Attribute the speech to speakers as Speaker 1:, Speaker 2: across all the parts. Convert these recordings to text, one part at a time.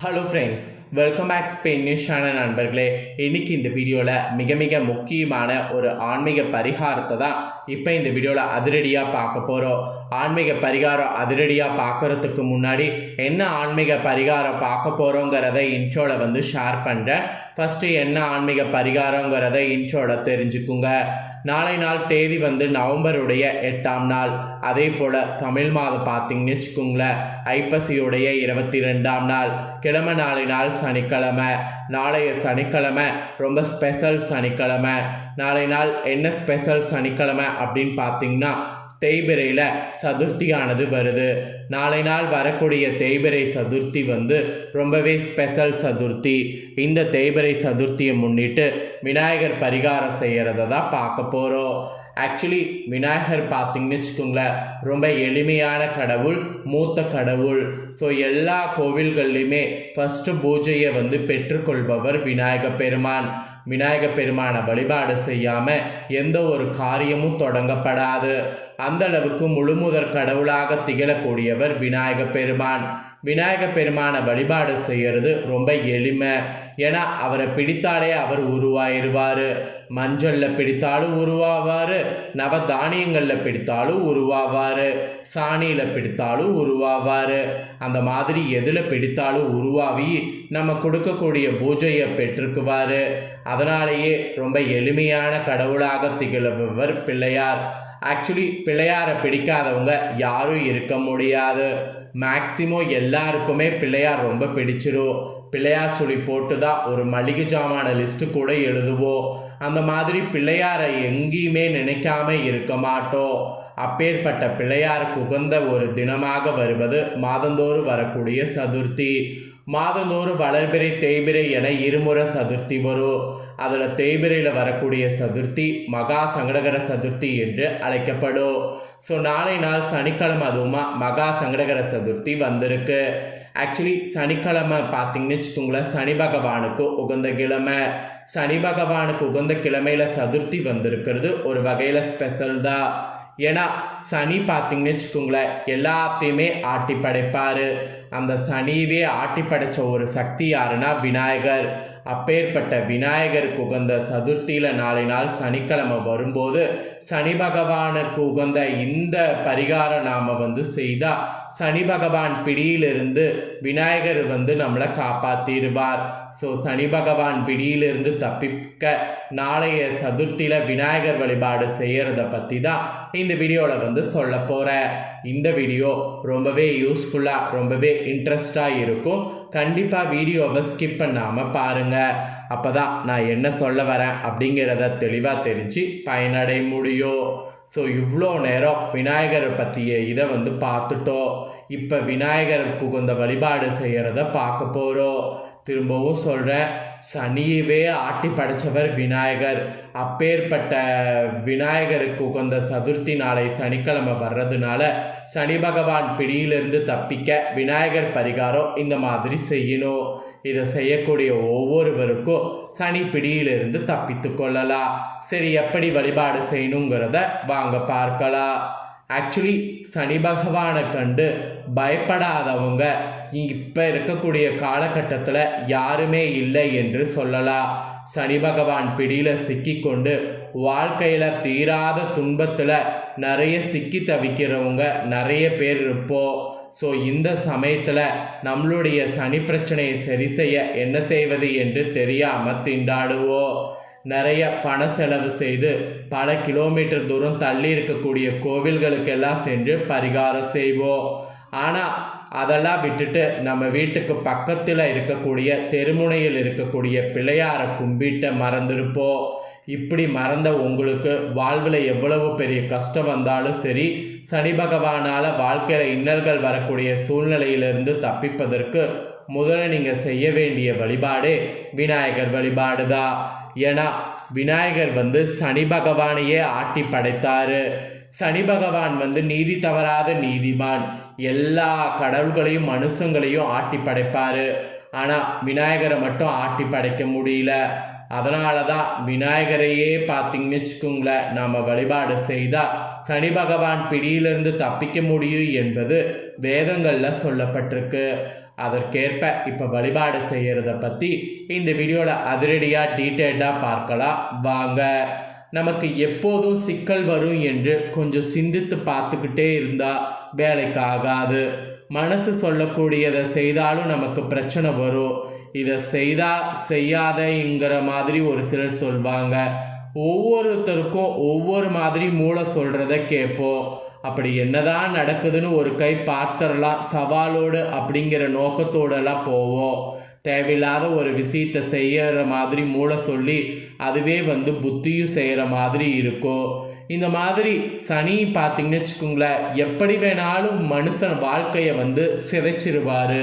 Speaker 1: Hello friends welcome back Spain news நண்பர்களே. இன்னைக்கு இந்த வீடியோவில் மிக மிக முக்கியமான ஒரு ஆன்மீக பரிகாரத்தை தான் இப்போ இந்த வீடியோவில் அதிரடியாக பார்க்க போகிறோம் ஆன்மீக பரிகாரம் அதிரடியாக பார்க்குறதுக்கு முன்னாடி என்ன ஆன்மீக பரிகாரம் பார்க்க போகிறோங்கிறத இன்ட்ரோவில் வந்து ஷேர் பண்ணுறேன் ஃபஸ்ட்டு என்ன ஆன்மீக பரிகாரங்கிறத இன்ட்ரோவில் தெரிஞ்சுக்குங்க. நாளை நாள் தேதி வந்து நவம்பருடைய எட்டாம் நாள். அதே போல் தமிழ் மாதம் பார்த்தீங்கன்னு வச்சுக்கோங்களேன். ஐப்பசியுடைய இருபத்தி ரெண்டாம் நாள். கிழமை நாளை நாள் சனிக்கிழமை. நாளைய சனிக்கிழமை ரொம்ப ஸ்பெஷல் சனிக்கிழமை. நாளை நாள் என்ன ஸ்பெஷல் சனிக்கிழமை அப்படின்னு பார்த்தீங்கன்னா தேய்பிரையில் சதுர்த்தியானது வருது. நாளை நாள் வரக்கூடிய தேய்பிரை சதுர்த்தி வந்து ரொம்பவே ஸ்பெஷல் சதுர்த்தி. இந்த தேய்பிரை சதுர்த்தியை முன்னிட்டு விநாயகர் பரிகாரம் செய்கிறத தான் பார்க்க போகிறோம் ஆக்சுவலி விநாயகர் பார்த்தீங்கன்னு வச்சுக்கோங்களேன் ரொம்ப எளிமையான கடவுள் மூத்த கடவுள். ஸோ எல்லா கோவில்கள்லையுமே ஃபஸ்ட்டு பூஜையை வந்து பெற்றுக்கொள்பவர் விநாயக பெருமான். விநாயக பெருமானை வழிபாடு செய்யாமல் எந்த ஒரு காரியமும் தொடங்கப்படாது. அந்த அளவுக்கு முழுமுதற் கடவுளாக திகழக்கூடியவர் விநாயக பெருமான். விநாயக பெருமானை வழிபாடு செய்கிறது ரொம்ப எளிமை. ஏன்னா அவரை பிடித்தாலே அவர் உருவாயிருவார். மஞ்சளில் பிடித்தாலும் உருவாவார். நவதானியங்களில் பிடித்தாலும் உருவாவார். சாணியில் பிடித்தாலும் உருவாவார். அந்த மாதிரி எதில் பிடித்தாலும் உருவாவி நம்ம கொடுக்கக்கூடிய பூஜையை பெற்றுக்குவார் அதனாலேயே ரொம்ப எளிமையான கடவுளாக திகழ்பவர் பிள்ளையார். ஆக்சுவலி பிள்ளையாரை பிடிக்காதவங்க யாரும் இருக்க முடியாது. மேக்சிமம் எல்லாருக்குமே பிள்ளையார் ரொம்ப பிடிச்சிரும் பிள்ளையார் சொல்லி போட்டு தான் ஒரு மளிகை ஜாமான லிஸ்ட்டு கூட எழுதுவோம் அந்த மாதிரி பிள்ளையாரை எங்கேயுமே நினைக்காம இருக்க மாட்டோம் அப்பேற்பட்ட பிள்ளையாருக்கு உகந்த ஒரு தினமாக வருவது மாதந்தோறும் வரக்கூடிய சதுர்த்தி. மாதந்தோறும் வளர்பிறை தேய்பிறை என இருமுறை சதுர்த்தி வரும். அதில் தேய்பிரையில் வரக்கூடிய சதுர்த்தி மகா சங்கடகர சதுர்த்தி என்று அழைக்கப்படும். ஸோ நாளை நாள் சனிக்கிழமை அதுவுமா மகா சங்கடகர சதுர்த்தி வந்திருக்கு. ஆக்சுவலி சனிக்கிழமை பார்த்தீங்கன்னு வச்சுக்கோங்களேன் சனி பகவானுக்கு உகந்த கிழமை. சனி பகவானுக்கு உகந்த கிழமையில் சதுர்த்தி வந்திருக்கிறது ஒரு வகையில் ஸ்பெஷல் தான் ஏன்னா சனி பார்த்தீங்கன்னு வச்சுக்கோங்களேன் எல்லாத்தையுமே ஆட்டி படைப்பார் அந்த சனியவே ஆட்டி படைத்த ஒரு சக்தி யாருன்னா விநாயகர். அப்பேற்பட்ட விநாயகருக்கு உகந்த சதுர்த்தியில் நாளை நாள் சனிக்கிழமை வரும்போது சனி பகவானுக்கு உகந்த இந்த பரிகாரம் நாம் வந்து செய்தால் சனி பகவான் பிடியிலிருந்து விநாயகர் வந்து நம்மளை காப்பாற்றிடுவார் ஸோ சனி பகவான் பிடியிலிருந்து தப்பிக்க நாளைய சதுர்த்தியில் விநாயகர் வழிபாடு செய்கிறத பற்றி தான் இந்த வீடியோவில் வந்து சொல்ல போகிறேன் இந்த வீடியோ ரொம்பவே யூஸ்ஃபுல்லாக ரொம்பவே இன்ட்ரெஸ்டாக இருக்கும். கண்டிப்பாக வீடியோவை ஸ்கிப் பண்ணாமல் பாருங்கள் அப்போ தான் நான் என்ன சொல்ல வரேன் அப்படிங்கிறத தெளிவாக தெரிஞ்சு பயனடைய முடியும் ஸோ இவ்வளோ நேரம் விநாயகரை பற்றிய இதை வந்து பார்த்துட்டோம். இப்போ விநாயகருக்கு உகந்த வழிபாடு செய்கிறத பார்க்க போகிறோம் திரும்பவும் சொல்கிறேன் சனியவே ஆட்டி படைச்சவர் விநாயகர். அப்பேற்பட்ட விநாயகருக்கு உகந்த சதுர்த்தி நாளை சனிக்கிழமை வர்றதுனால சனி பகவான் பிடியிலிருந்து தப்பிக்க விநாயகர் பரிகாரம் இந்த மாதிரி செய்யணும். இதை செய்யக்கூடிய ஒவ்வொருவருக்கும் சனி பிடியிலிருந்து தப்பித்து கொள்ளலாம். சரி எப்படி வழிபாடு செய்யணுங்கிறத வாங்க பார்க்கலாம். ஆக்சுவலி சனி பகவானை கண்டு பயப்படாதவங்க இப்போ இருக்கக்கூடிய காலகட்டத்தில் யாருமே இல்லை என்று சொல்லலாம் சனி பகவான் பிடியில் சிக்கிக்கொண்டு வாழ்க்கையில் தீராத துன்பத்தில் நிறைய சிக்கி தவிக்கிறவங்க நிறைய பேர் இருப்போம் ஸோ இந்த சமயத்தில் நம்மளுடைய சனி பிரச்சனையை சரி செய்ய என்ன செய்வது என்று தெரியாமல் திண்டாடுவோம் நிறைய பண செலவு செய்து பல கிலோமீட்டர் தூரம் தள்ளி இருக்கக்கூடிய கோவில்களுக்கெல்லாம் சென்று பரிகாரம் செய்வோம். ஆனால் அதெல்லாம் விட்டுட்டு நம்ம வீட்டுக்கு பக்கத்தில் இருக்கக்கூடிய தெருமுனையில் இருக்கக்கூடிய பிள்ளையாரை கும்பிட்ட மறந்துருப்போம். இப்படி மறந்த உங்களுக்கு வாழ்வில் எவ்வளவு பெரிய கஷ்டம் வந்தாலும் சரி சனி பகவானால் வாழ்க்கையில் இன்னல்கள் வரக்கூடிய சூழ்நிலையிலிருந்து தப்பிப்பதற்கு முதல்ல நீங்கள் செய்ய வேண்டிய வழிபாடு விநாயகர் வழிபாடு தான் ஏன்னா விநாயகர் வந்து சனி பகவானையே ஆட்டி படைத்தார். சனி பகவான் வந்து நீதி தவறாத நீதிமான். எல்லா கடவுள்களையும் மனுஷங்களையும் ஆட்டி படைப்பார். ஆனால் விநாயகரை மட்டும் ஆட்டி படைக்க முடியல. அதனால தான் விநாயகரையே பார்த்தீங்கன்னு வச்சுக்கோங்களேன் நாம் வழிபாடு செய்தால் சனி பகவான் பிடியிலிருந்து தப்பிக்க முடியும் என்பது வேதங்களில் சொல்லப்பட்டிருக்கு. அதற்கேற்ப இப்போ வழிபாடு செய்கிறத பற்றி இந்த வீடியோவில் அதிரடியாக டீட்டெயில்டாக பார்க்கலாம். வாங்க. நமக்கு எப்போதும் சிக்கல் வரும் என்று கொஞ்சம் சிந்தித்து பார்த்துக்கிட்டே இருந்தால் வேலைக்கு ஆகாது. மனசு சொல்லக்கூடியதை செய்தாலும் நமக்கு பிரச்சனை வரும். இதை செய்தா செய்யாதங்கிற மாதிரி ஒரு சிலர் சொல்வாங்க. ஒவ்வொருத்தருக்கும் ஒவ்வொரு மாதிரி மூளை சொல்கிறத கேட்போம். அப்படி என்னதான் நடக்குதுன்னு ஒரு கை பார்த்துடலாம் சவாலோடு அப்படிங்கிற நோக்கத்தோடெல்லாம் போவோம். தேவையில்லாத ஒரு விஷயத்தை செய்யற மாதிரி மூளை சொல்லி அதுவே வந்து புத்தியும் செய்கிற மாதிரி இருக்கும். இந்த மாதிரி சனி பார்த்தீங்கன்னு வச்சுக்கோங்களேன் எப்படி வேணாலும் மனுஷன் வாழ்க்கையை வந்து சிதைச்சிருவார்.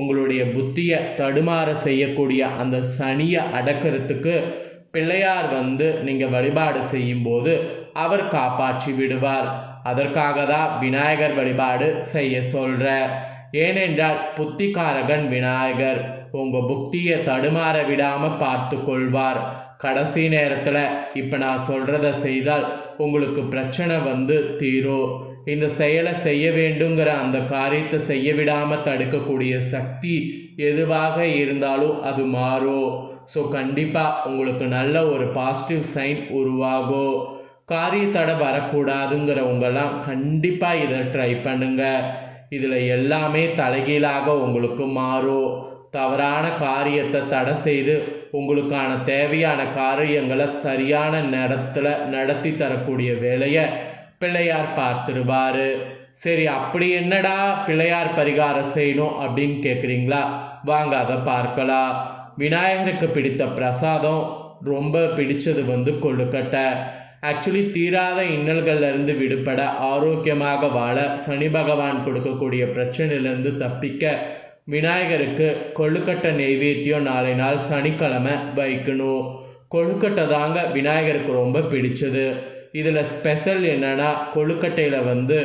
Speaker 1: உங்களுடைய புத்தியை தடுமாற செய்யக்கூடிய அந்த சனியை அடக்கிறதுக்கு பிள்ளையார் வந்து நீங்கள் வழிபாடு செய்யும்போது அவர் காப்பாற்றி விடுவார். அதற்காக தான் விநாயகர் வழிபாடு செய்ய சொல்கிற ஏனென்றால் புத்திகாரகன் விநாயகர் உங்கள் புத்தியை தடுமாற விடாமல் பார்த்து கொள்வார். கடைசி நேரத்தில் இப்போ நான் சொல்கிறத செய்தால் உங்களுக்கு பிரச்சனை வந்து தீரும். இந்த செயலை செய்ய வேண்டுங்கிற அந்த காரியத்தை செய்ய விடாமல் தடுக்கக்கூடிய சக்தி எதுவாக இருந்தாலும் அது மாறும். ஸோ கண்டிப்பாக உங்களுக்கு நல்ல ஒரு பாசிட்டிவ் சைன் உருவாகும். காரிய தடை வரக்கூடாதுங்கிறவங்கெல்லாம் கண்டிப்பாக இதை ட்ரை பண்ணுங்க. இதில் எல்லாமே தலைகீழாக உங்களுக்கு மாறும். தவறான காரியத்தை தடை செய்து உங்களுக்கான தேவையான காரியங்களை சரியான நேரத்தில் நடத்தி தரக்கூடிய வேலையை பிள்ளையார் பார்த்துருவார். சரி அப்படி என்னடா பிள்ளையார் பரிகாரம் செய்யணும் அப்படின்னு கேட்குறீங்களா வாங்க அதை பார்க்கலாம். விநாயகருக்கு பிடித்த பிரசாதம் ரொம்ப பிடிச்சது வந்து கொழுக்கட்டை. ஆக்சுவலி தீராத இன்னல்கள்லேருந்து விடுபட ஆரோக்கியமாக வாழ சனி பகவான் கொடுக்கக்கூடிய பிரச்சனையிலேருந்து தப்பிக்க விநாயகருக்கு கொழுக்கட்டை நெய்வேத்தியம் நாளை நாள் சனிக்கிழமை வைக்கணும். கொழுக்கட்டை தாங்க விநாயகருக்கு ரொம்ப பிடிச்சது. இதில் ஸ்பெஷல் என்னென்னா கொழுக்கட்டையில் வந்து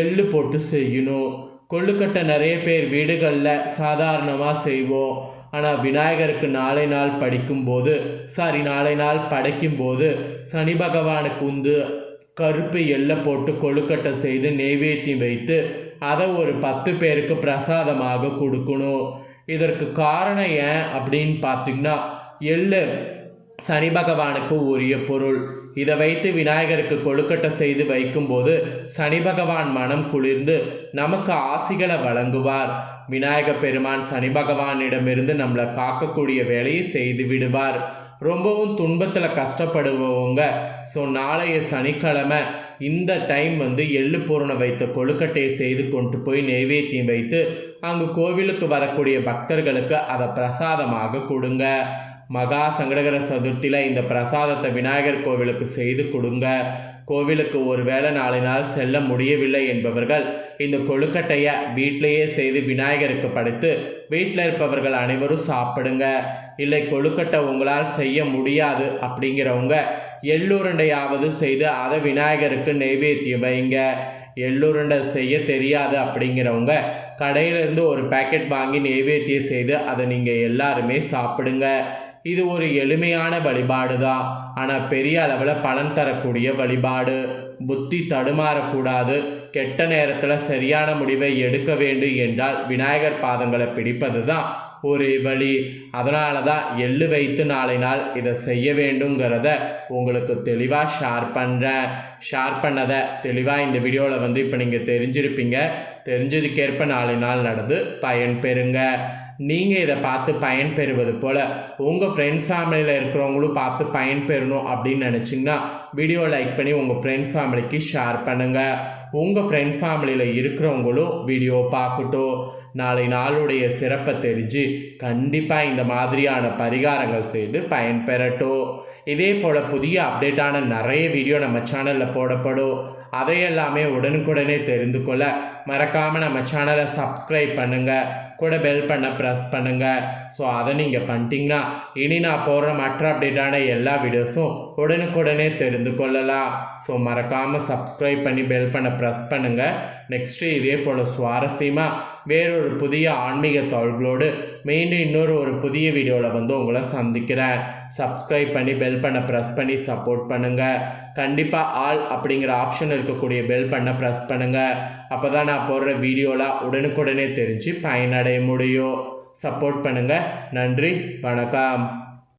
Speaker 1: எள்ளு போட்டு செய்யணும். கொழுக்கட்டை நிறைய பேர் வீடுகளில் சாதாரணமாக செய்வோம். ஆனால் விநாயகருக்கு நாளை நாள் படிக்கும்போது சாரி நாளை நாள் படைக்கும்போது சனி பகவானுக்கு வந்து கருப்பு எள்ளை போட்டு கொழுக்கட்டை செய்து நெய்வேத்தியம் வைத்து அதை ஒரு பத்து பேருக்கு பிரசாதமாக கொடுக்கணும். இதற்கு காரணம் ஏன் அப்படின்னு பார்த்திங்கன்னா எள்ளு சனி பகவானுக்கு உரிய பொருள். இதை வைத்து விநாயகருக்கு கொழுக்கட்டை செய்து வைக்கும்போது சனி பகவான் மனம் குளிர்ந்து நமக்கு ஆசிகளை வழங்குவார். விநாயக பெருமான் சனி பகவானிடமிருந்து நம்மளை காக்கக்கூடிய வேலையை செய்து விடுவார். ரொம்பவும் துன்பத்தில் கஷ்டப்படுபவங்க ஸோ நாளைய சனிக்கிழமை இந்த டைம் வந்து எள்ளு பூரணை வைத்த கொழுக்கட்டையை செய்து கொண்டு போய் நெய்வேத்தியம் வைத்து அங்கு கோவிலுக்கு வரக்கூடிய பக்தர்களுக்கு அதை பிரசாதமாக கொடுங்க. மகா சங்கடகர சதுர்த்தியில் இந்த பிரசாதத்தை விநாயகர் கோவிலுக்கு செய்து கொடுங்க. கோவிலுக்கு ஒரு வேளை நாளை நாள் செல்ல முடியவில்லை என்பவர்கள் இந்த கொழுக்கட்டையை வீட்டிலேயே செய்து விநாயகருக்கு படைத்து வீட்டில் இருப்பவர்கள் அனைவரும் சாப்பிடுங்க. இல்லை கொழுக்கட்டை உங்களால் செய்ய முடியாது அப்படிங்கிறவங்க எள்ளுருண்டையாவது செய்து அதை விநாயகருக்கு நெய்வேத்தியம் வைங்க. எள்ளுருண்டை செய்ய தெரியாது அப்படிங்கிறவங்க கடையிலேருந்து ஒரு பேக்கெட் வாங்கி நெய்வேத்தியம் செய்து அதை நீங்கள் எல்லாருமே சாப்பிடுங்க. இது ஒரு எளிமையான வழிபாடு தான் ஆனால் பெரிய அளவில் பலன் தரக்கூடிய வழிபாடு. புத்தி தடுமாறக்கூடாது. கெட்ட நேரத்தில் சரியான முடிவை எடுக்க வேண்டும் என்றால் விநாயகர் பாதங்களை பிடிப்பது தான் ஒரு வழி. அதனால தான் எள்ளு வைத்து நாளை நாள் இதை செய்ய வேண்டுங்கிறத உங்களுக்கு தெளிவாக ஷேர் பண்ணுறேன் ஷேர் பண்ணதை தெளிவாக இந்த வீடியோவில் வந்து இப்போ நீங்கள் தெரிஞ்சிருப்பீங்க. தெரிஞ்சதுக்கேற்ப நாளை நாள் நடந்து பயன் பெறுங்க. நீங்கள் இதை பார்த்து பயன் பெறுவது போல் உங்கள் ஃப்ரெண்ட்ஸ் ஃபேமிலியில் இருக்கிறவங்களும் பார்த்து பயன் பெறணும் அப்படின்னு நினச்சிங்கன்னா வீடியோ லைக் பண்ணி உங்கள் ஃப்ரெண்ட்ஸ் ஃபேமிலிக்கு ஷேர் பண்ணுங்கள் உங்கள் ஃப்ரெண்ட்ஸ் ஃபேமிலியில் இருக்கிறவங்களும் வீடியோ பார்க்கட்டும். நாளை நாளுடைய சிறப்பை தெரிஞ்சு கண்டிப்பாக இந்த மாதிரியான பரிகாரங்கள் செய்து பயன் பெறட்டும் இதே போல் புதிய அப்டேட்டான நிறைய வீடியோ நம்ம சேனலில் போடப்படும். அதையெல்லாமே உடனுக்குடனே தெரிந்து கொள்ள மறக்காமல் நம்ம சேனலை சப்ஸ்கிரைப் பண்ணுங்கள் கூட பெல் பண்ண ப்ரெஸ் பண்ணுங்கள் ஸோ அதை நீங்கள் பண்ணிட்டீங்கன்னா இனி நான் போடுற மற்ற அப்டேட்டான எல்லா வீடியோஸும் உடனுக்குடனே தெரிந்து கொள்ளலாம். ஸோ மறக்காமல் சப்ஸ்கிரைப் பண்ணி பெல் பண்ண ப்ரெஸ் பண்ணுங்கள் நெக்ஸ்ட்டு இதே போல் சுவாரஸ்யமாக வேறொரு புதிய ஆன்மீக தகவல்களோடு மீண்டும் இன்னொரு ஒரு புதிய வீடியோவில் வந்து உங்களை சந்திக்கிறேன். சப்ஸ்கிரைப் பண்ணி பெல் பண்ண ப்ரெஸ் பண்ணி சப்போர்ட் பண்ணுங்கள் கண்டிப்பாக ஆல் அப்படிங்கிற ஆப்ஷன் இருக்கக்கூடிய பெல் பண்ண ப்ரெஸ் பண்ணுங்கள் அப்போ தான் நான் போடுற வீடியோலாம் உடனுக்குடனே தெரிஞ்சு பயனடைய முடியும். சப்போர்ட் பண்ணுங்கள் நன்றி. வணக்கம்.